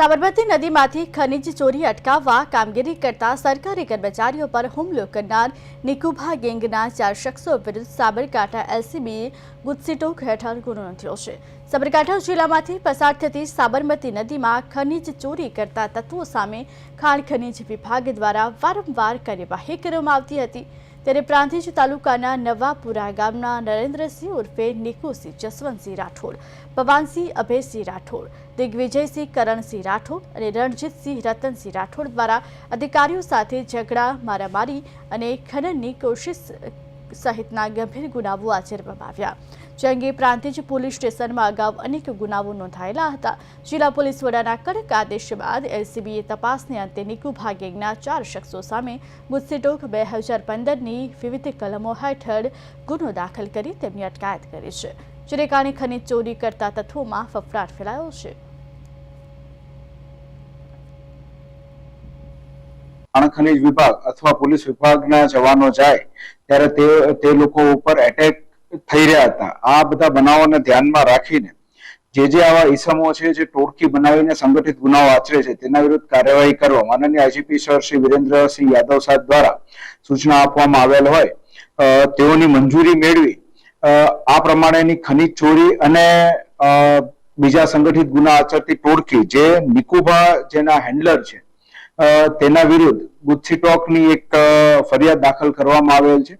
સાબરમતી નદીમાંથી ખનીજ ચોરી અટકાવવા કામગીરી કરતા સરકારી કર્મચારીઓ પર હુમલો કરનાર નિકુભા ગેંગના ચાર શખ્સો વિરુદ્ધ સાબરકાંઠા એલસીબીએ ગુજસીટોક હેઠળ ગુનો નોંધ્યો છે. સાબરકાંઠા જિલ્લામાંથી પસાર થતી સાબરમતી નદીમાં ખનિજ ચોરી કરતા તત્વો સામે ખાણ ખનીજ વિભાગ દ્વારા વારંવાર કાર્યવાહી કરવામાં આવતી હતી. ત્યારે પ્રાંતિજ તાલુકાના નવાપુરા ગામના નરેન્દ્રસિંહ ઉર્ફે નિકુસિંહ, જસવંતસિંહ રાઠોડ, પવાનસિંહ અભયસિંહ રાઠોડ, દિગ્વિજયસિંહ કરણસિંહ રાઠોડ અને રણજીતસિંહ રતનસિંહ રાઠોડ દ્વારા અધિકારીઓ સાથે ઝઘડા, મારામારી અને ખનનની કોશિશ સહિતના ગંભીર ગુનાઓ આચરવામાં આવ્યા. જે અંગે પ્રાંતિજ પોલીસ સ્ટેશનમાં અગાઉ અનેક ગુનાઓ નોંધાયેલા હતા. જિલ્લા પોલીસ વડાના કડક આદેશ બાદ એલસીબીએ તપાસને અંતે નિકુભા ગેંગના ચાર શખ્સો સામે ગુસ્સીટોક બે હજાર પંદરની વિવિધ કલમો હેઠળ ગુનો દાખલ કરી તેમની અટકાયત કરી છે. જેને કારણે ખનીજ ચોરી કરતા તત્વોમાં ફફડાટ ફેલાયો છે. ખનિજ વિભાગ અથવા પોલીસ વિભાગના જવાનો જાય ત્યારે તે લોકો ઉપર એટેક થઈ રહ્યા હતા. આ બધા બનાવોને ધ્યાનમાં રાખીને જે જે આવા ઈસમો છે, જે ટોળકી બનાવીને સંગઠિત ગુનાઓ આચરે છે, તેના વિરુદ્ધ કાર્યવાહી કરવા માનનીય આઈજીપી સર શ્રી વિરેન્દ્રસિંહ યાદવ સાહેબ દ્વારા સૂચના આપવામાં આવેલ હોય તેઓની મંજૂરી મેળવી આ પ્રમાણેની ખનીજ ચોરી અને બીજા સંગઠિત ગુના આચરતી ટોળકી જે નિકુભા જેના હેન્ડલર છે તેના વિરુદ્ધ ગુજસીટોકની એક ફરિયાદ દાખલ કરવામાં આવેલ છે.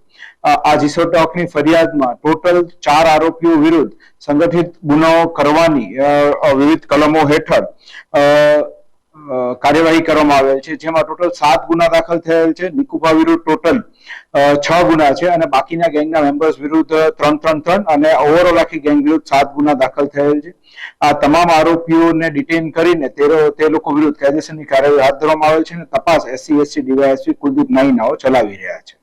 આ આ જીસોટોકની ફરિયાદમાં ટોટલ ચાર આરોપીઓ વિરુદ્ધ સંગઠિત ગુનો કરવાની વિવિધ કલમો હેઠળ કાર્યવાહી કરવામાં આવેલ છે. જેમાં ટોટલ સાત ગુના દાખલ થયેલ છે. નિકુભા વિરુદ્ધ ટોટલ છ ગુના છે અને બાકીના ગેંગના મેમ્બર્સ વિરુદ્ધ ત્રણ ત્રણ ત્રણ અને ઓવરઓલ આખી ગેંગ વિરુદ્ધ સાત ગુના દાખલ થયેલ છે. આ તમામ આરોપીઓને ડિટેન કરીને તે લોકો વિરુદ્ધ કાયદેસરની કાર્યવાહી હાથ ધરવામાં આવેલ છે અને તપાસ એસસી એસસી ડીવાયએસપી કુલદીપ નાઈનાઓ ચલાવી રહ્યા છે.